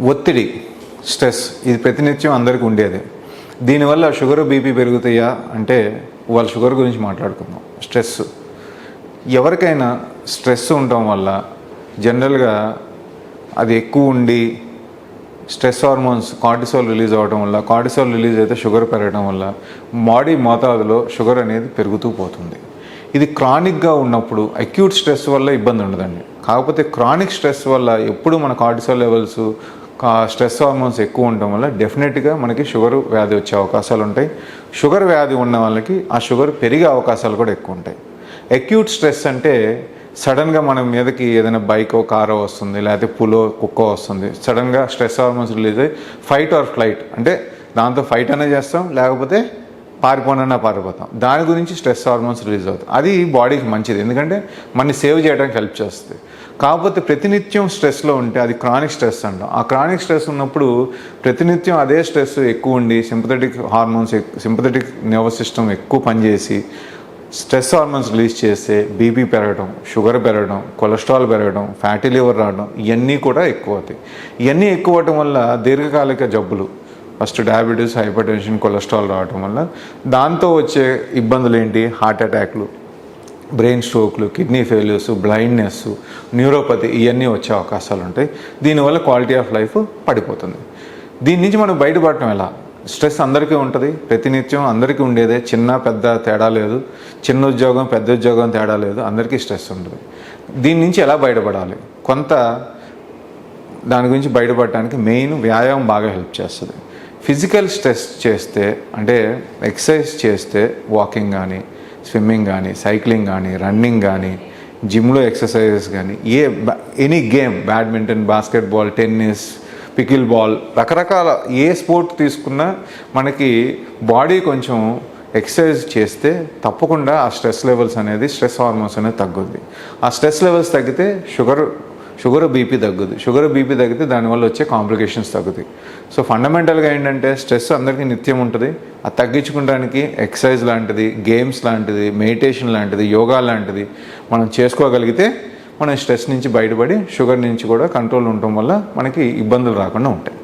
ఒత్తిడి స్ట్రెస్ ఇది ప్రతినిత్యం అందరికీ ఉండేది. దీనివల్ల షుగర్ బీపీ పెరుగుతాయా అంటే వాళ్ళ షుగర్ గురించి మాట్లాడుకుందాం. స్ట్రెస్. ఎవరికైనా స్ట్రెస్ ఉండటం వల్ల జనరల్గా అది ఎక్కువ ఉండి స్ట్రెస్ హార్మోన్స్ కార్టిసోల్ రిలీజ్ అవ్వడం వల్ల కార్టిసోల్ రిలీజ్ అయితే షుగర్ పెరగడం వల్ల బాడీ మోతాదులో షుగర్ అనేది పెరుగుతూ పోతుంది. ఇది క్రానిక్గా ఉన్నప్పుడు అక్యూట్ స్ట్రెస్ వల్ల ఇబ్బంది ఉండదండి. కాకపోతే క్రానిక్ స్ట్రెస్ వల్ల ఎప్పుడు మన కార్టిసోల్ లెవెల్స్ స్ట్రెస్ హార్మోన్స్ ఎక్కువ ఉండటం వల్ల డెఫినెట్గా మనకి షుగర్ వ్యాధి వచ్చే అవకాశాలు ఉంటాయి. షుగర్ వ్యాధి ఉన్న వాళ్ళకి ఆ షుగర్ పెరిగే అవకాశాలు కూడా ఎక్కువ ఉంటాయి. అక్యూట్ స్ట్రెస్ అంటే సడన్గా మన మీదకి ఏదైనా బైకో కారో వస్తుంది లేకపోతే పులో కుక్కో వస్తుంది. సడన్గా స్ట్రెస్ హార్మోన్స్ రిలీజ్ అయ్యి ఫైట్ ఆర్ ఫ్లైట్. అంటే దాంతో ఫైట్ అనే చేస్తాం లేకపోతే పారిపోనన్నా పారిపోతాం. దాని గురించి స్ట్రెస్ హార్మోన్స్ రిలీజ్ అవుతాం అది బాడీకి మంచిది. ఎందుకంటే మనని సేవ్ చేయడానికి హెల్ప్ చేస్తుంది. కాకపోతే ప్రతినిత్యం స్ట్రెస్లో ఉంటే అది క్రానిక్ స్ట్రెస్ అంటాం. ఆ క్రానిక్ స్ట్రెస్ ఉన్నప్పుడు ప్రతినిత్యం అదే స్ట్రెస్ ఎక్కువ ఉండి sympathetic hormones sympathetic nervous system ఎక్కువ పనిచేసి స్ట్రెస్ హార్మోన్స్ రిలీజ్ చేస్తే బీపీ పెరగడం షుగర్ పెరగడం కొలెస్ట్రాల్ పెరగడం ఫ్యాటీ లివర్ రావడం ఇవన్నీ కూడా ఎక్కువ అవుతాయి. ఇవన్నీ ఎక్కువ అవటం వల్ల దీర్ఘకాలిక జబ్బులు first diabetes hypertension cholesterol రావటం వల్ల దాంతో వచ్చే ఇబ్బందులు ఏంటి హార్ట్ అటాక్లు బ్రెయిన్ స్ట్రోక్లు కిడ్నీ ఫెయిల్యూర్స్ బ్లైండ్నెస్ న్యూరోపతి ఇవన్నీ వచ్చే అవకాశాలు ఉంటాయి దీనివల్ల క్వాలిటీ ఆఫ్ లైఫ్ పడిపోతుంది. దీని నుంచి మనం బయటపడటం ఎలా? స్ట్రెస్ అందరికీ ఉంటుంది. ప్రతినిత్యం అందరికీ ఉండేదే. చిన్న పెద్ద తేడా లేదు. చిన్న ఉద్యోగం పెద్ద ఉద్యోగం తేడా లేదు. అందరికీ స్ట్రెస్ ఉంటుంది. దీని నుంచి ఎలా బయటపడాలి? కొంత దాని గురించి బయటపడటానికి మెయిన్ వ్యాయామం బాగా హెల్ప్ చేస్తుంది. ఫిజికల్ స్ట్రెస్ చేస్తే అంటే ఎక్సర్సైజ్ చేస్తే వాకింగ్ కానీ స్విమ్మింగ్ కానీ సైక్లింగ్ కానీ రన్నింగ్ కానీ జిమ్లో ఎక్సర్సైజెస్ కానీ a any game badminton basketball tennis pickleball రకరకాల ఏ స్పోర్ట్ తీసుకున్నా మనకి బాడీ కొంచెం ఎక్సర్సైజ్ చేస్తే తప్పకుండా ఆ స్ట్రెస్ లెవెల్స్ అనేది స్ట్రెస్ హార్మోన్స్ అనేది తగ్గుద్ది. ఆ స్ట్రెస్ లెవెల్స్ తగ్గితే షుగర్ షుగర్ బీపీ తగ్గుద్ది. షుగర్ బీపీ తగ్గితే దానివల్ల వచ్చే కాంప్లికేషన్స్ తగ్గుతాయి. సో ఫండమెంటల్గా ఏంటంటే స్ట్రెస్ అందరికీ నిత్యం ఉంటుంది. అది తగ్గించుకోవడానికి ఎక్సర్సైజ్ లాంటిది గేమ్స్ లాంటిది మెడిటేషన్ లాంటిది యోగా లాంటిది మనం చేసుకోగలిగితే మనం స్ట్రెస్ నుంచి బయటపడి షుగర్ నుంచి కూడా కంట్రోల్ ఉండటం వల్ల మనకి ఇబ్బందులు రాకుండా ఉంటాయి.